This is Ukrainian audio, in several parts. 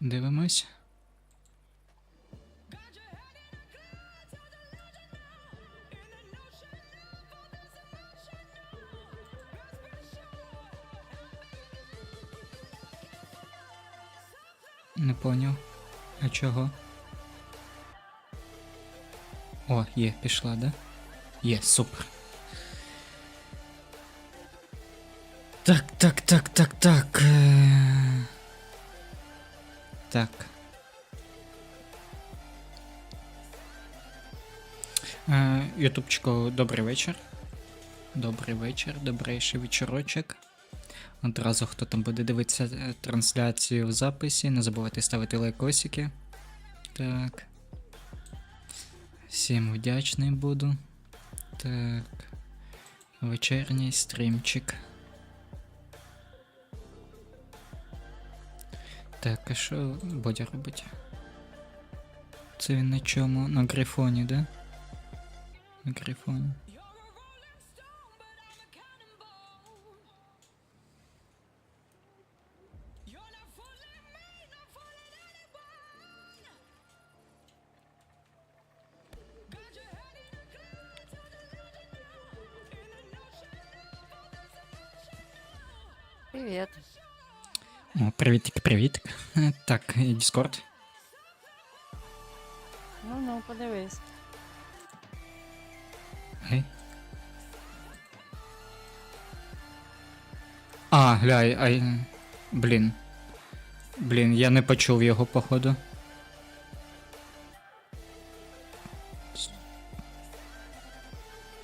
Дивимось. Не поняв. А чого? О, є, пішла, да? Є, супер. Так, так, так, так, так. Так. Е, Ютубчику, добрий вечір. Добрий вечір, добрейший вечорочок. Одразу хто там буде дивитися е, трансляцію в записі, не забувайте ставити лайкосики. Так. Всім вдячний буду. Так. Вечірній стрімчик. Так, а що Бодя робить? Це він на чому? На грифоні, да? На грифоні. Привет. Привітик. Е, Так, Discord. Ну ну, подивись. Гей. А, гляй, ай. Блін. Блін, я не почув його, походу.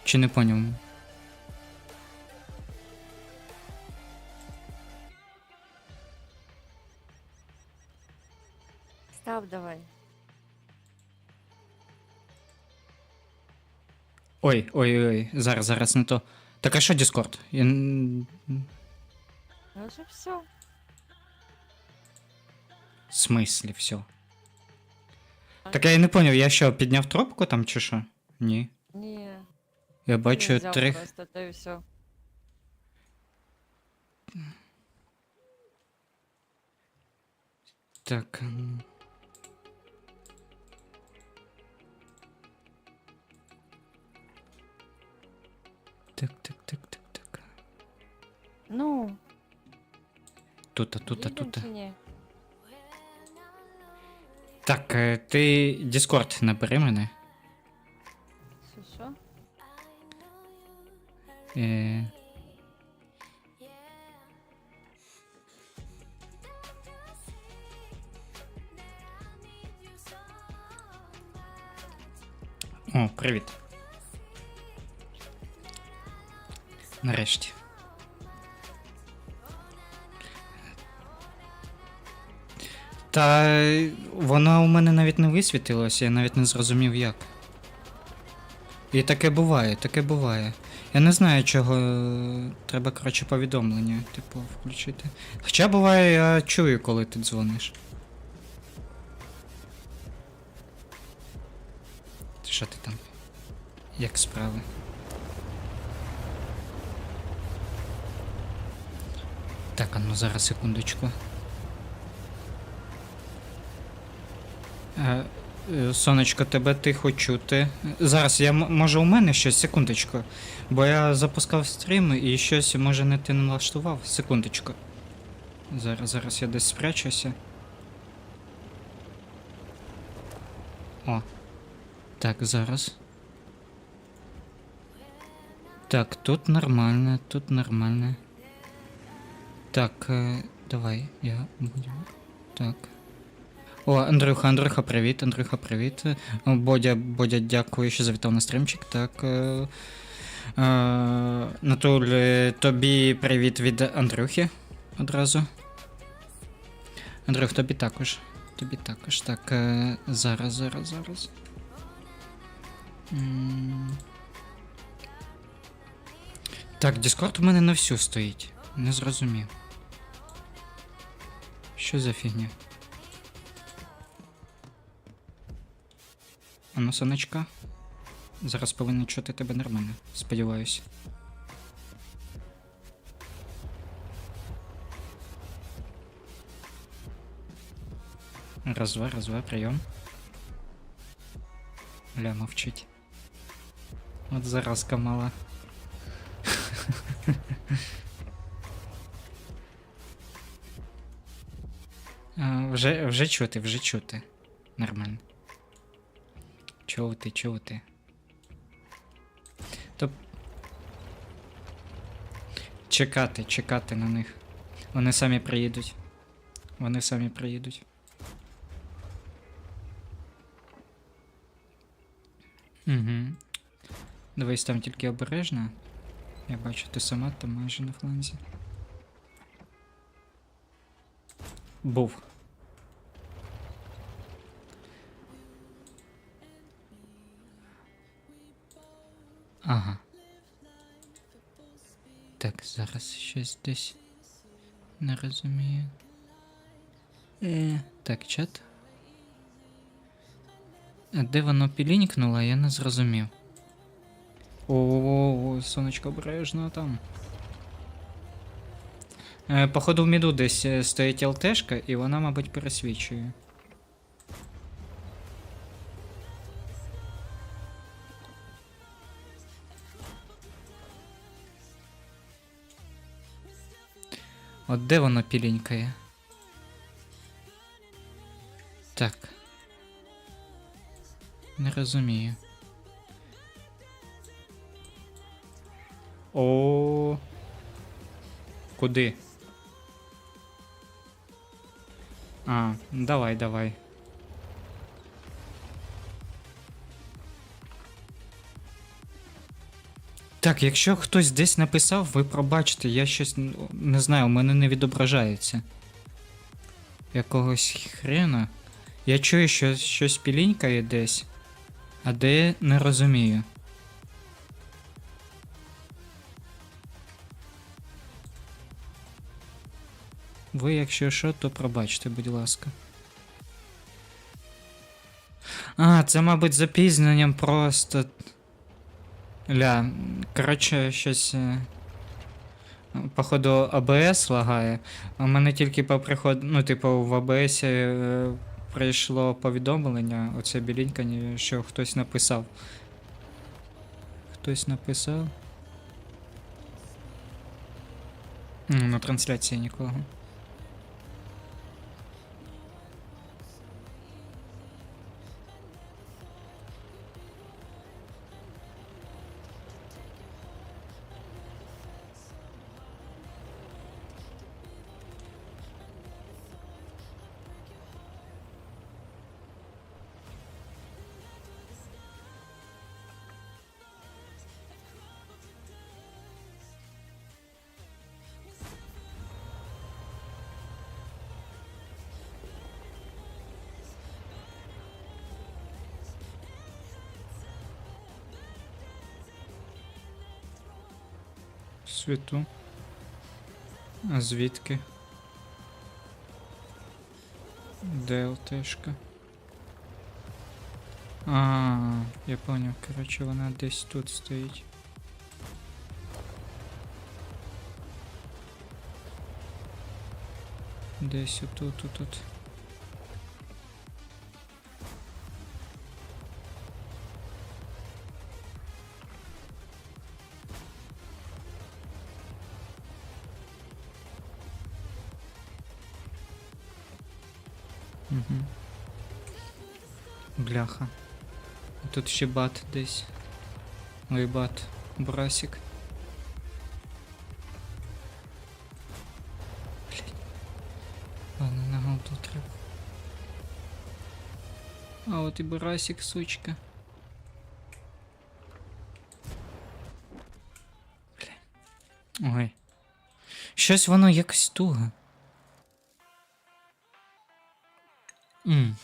Чи не поняв? Ой, ой, ой, зараз, зараз не то. Так а що Discord? Я... н- Ну вже все. В смислі, все. Так я і не поняв, я що, підняв трубку там чи що? Ні. Ні. Я бачу взяв три. Просто та і все. Так. м. Ну, Тута, тута, їдем тута. чи ні? Так, е, ти Discord набери мене. Що, що? Е... О, привіт. Нарешті. Та вона у мене навіть не висвітилася, я навіть не зрозумів як. І таке буває, таке буває. Я не знаю, чого треба, коротше, повідомлення, типу, включити. Хоча буває, я чую, коли ти дзвониш. Що ти там? Як справи? Так, а ну зараз секундочку. Е, е, Сонечко, тебе тихо чути. Зараз я може у мене щось, секундочку. Бо я запускав стрім і щось може не ти налаштував. Секундочку. Зараз, зараз я десь спрячуся. О. Так, зараз. Так, тут нормально, тут нормально. Так, е, давай, я буду. Так. О, Андрюха, Андрюха, привіт, Андрюха, привіт. Бодя, Бодя, дякую, що завітав на стрімчик. Так. Е, е, Натуль, тобі привіт від Андрюхи одразу. Андрюх, тобі також. Тобі також. Так, е, зараз, зараз, зараз. Так, Discord у мене на всю стоїть. Не зрозумів. Що за фігня? А ну, сонечка. Зараз повинен чути тебе нормально, сподіваюся. Раз, два, раз, два, прийом. Ля, мовчить. От заразка мала. А, вже, вже чути, вже чути. Нормально. Чути, чути. То... Чекати, чекати на них. Вони самі приїдуть. Вони самі приїдуть. Угу. Дивись там тільки обережно. Я бачу, ти сама там майже на фланзі. Був. Ага. Так, зараз щось десь не розумію. Е, так, чат. А де воно пілінькнуло, я не зрозумів. О, сонечко обережно там. Е, походу в міду десь е, стоїть ЛТшка, і вона, мабуть, пересвічує. От де воно пілінькає? Так. Не розумію. О. Куди? А, давай, давай. Так, якщо хтось десь написав, ви пробачте, я щось не знаю, у мене не відображається. Якогось хрена. Я чую, що щось пілінькає десь, а де не розумію. Ви, якщо що, то пробачте, будь ласка. А, це, мабуть, запізненням просто. Ля, коротше, щось. е, Походу, АБС лагає. У мене тільки по приходу. Ну, типу, в АБС е, прийшло повідомлення, оце білінькання, що хтось написав. Хтось написав. На трансляції нікого. Світу. А звідки? Де ЛТшка? А, я поняв, коротше, вона десь тут стоїть. Десь отут, отут. Угу. Бляха. Тут ще бат десь. Ой, бат. Брасик. Ладно, на голду треба. А от і Брасик, сучка. Бля. Ой. Щось воно якось туго. 嗯。